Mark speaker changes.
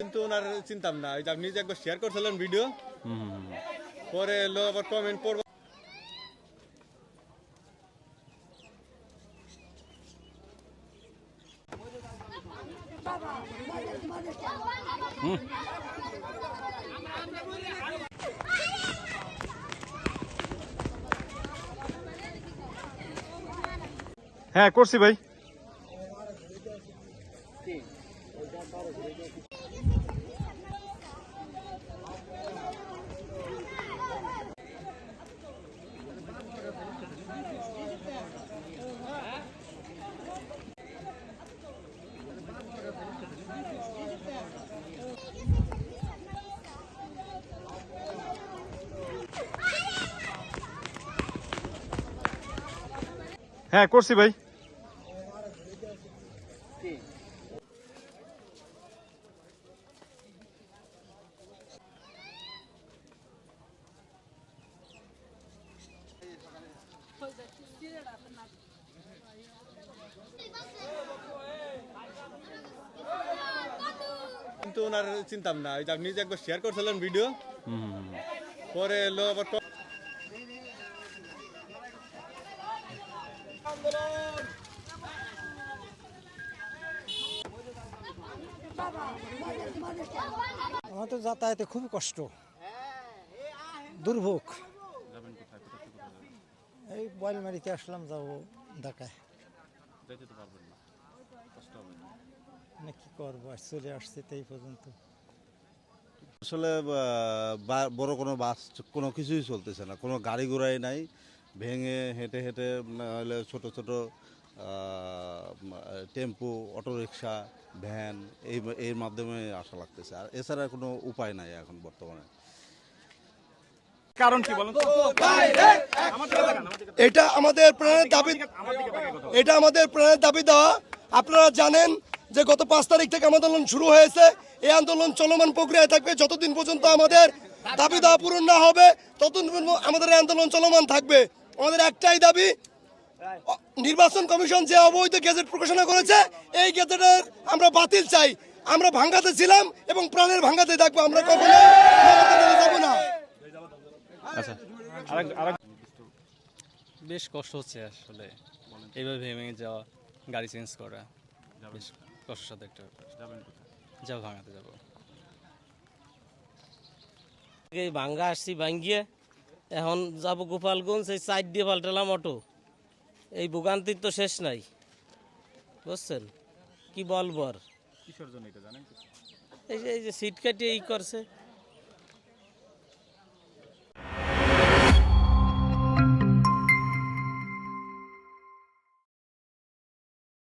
Speaker 1: কিন্তু ওনার চিন্তাম না ওই যে আপনি যে একবার শেয়ার করছিলেন ভিডিও পরে এলো আবার কমেন্ট পড়ব।
Speaker 2: হ্যাঁ করছি ভাই। হ্যাঁ করছি ভাই।
Speaker 1: কিন্তু ওনার চিন্তাম না ওই যে আপনি যে একবার শেয়ার করছিলেন ভিডিও পরে এলো আবার
Speaker 3: আমার তো যাতায়াতে খুবই কষ্ট। দুর্ভোগ। এই বয়লমারিতে আসলাম, যাব ঢাকায়। না কি করব চলে আসছে তো এই পর্যন্ত।
Speaker 4: আসলে বড় কোনো বাস, কোনো কিছুই চলতেছে না। কোনো গাড়ি ঘোড়াই নাই। ভেঙে হেঁটে হেঁটে নাহলে ছোট ছোট টেম্পু অটোরিকশা ভ্যান এই এর মাধ্যমে আসা লাগতেছে। আর এছাড়া কোনো উপায় নাই এখন বর্তমানে।
Speaker 2: কারণ কি বলেন
Speaker 5: এটা আমাদের প্রাণের দাবি এটা আমাদের প্রাণের দাবি দেওয়া। আপনারা জানেন যে গত পাঁচ তারিখ থেকে আমাদের আন্দোলন শুরু হয়েছে। এই আন্দোলন চলমান প্রক্রিয়ায় থাকবে। যতদিন পর্যন্ত আমাদের দাবি দেওয়া পূরণ না হবে ততদিন আমাদের এই আন্দোলন চলমান থাকবে। আমাদের একটাই দাবি নির্বাচন কমিশন যে অবৈধ গেজেট প্রকাশনা করেছে এই গেজেটের আমরা বাতিল চাই। আমরা ভাঙ্গাতে ছিলাম এবং প্রাণের ভাঙ্গাতে থাকব আমরা কখনো যাব না।
Speaker 2: আচ্ছা।
Speaker 6: বেশ কষ্ট হচ্ছে আসলে। এইভাবে ভেঙে যাওয়া গাড়ি চেঞ্জ করা বেশ কষ্টসাধ্য একটা ব্যাপার যাব ভাঙাতে যাব।
Speaker 7: এই ভাঙ্গা আসছি ভাঙ্গিয়ে এখন যাব গোপালগঞ্জ এই সাইড দিয়ে পাল্টালাম অটো এই ভোগান্তির তো শেষ নাই। বুঝছেন? কি বলব আর?
Speaker 2: কিসের জন্য এটা জানেন
Speaker 7: এই যে এই যে সিট কাটিয়ে ই করছে।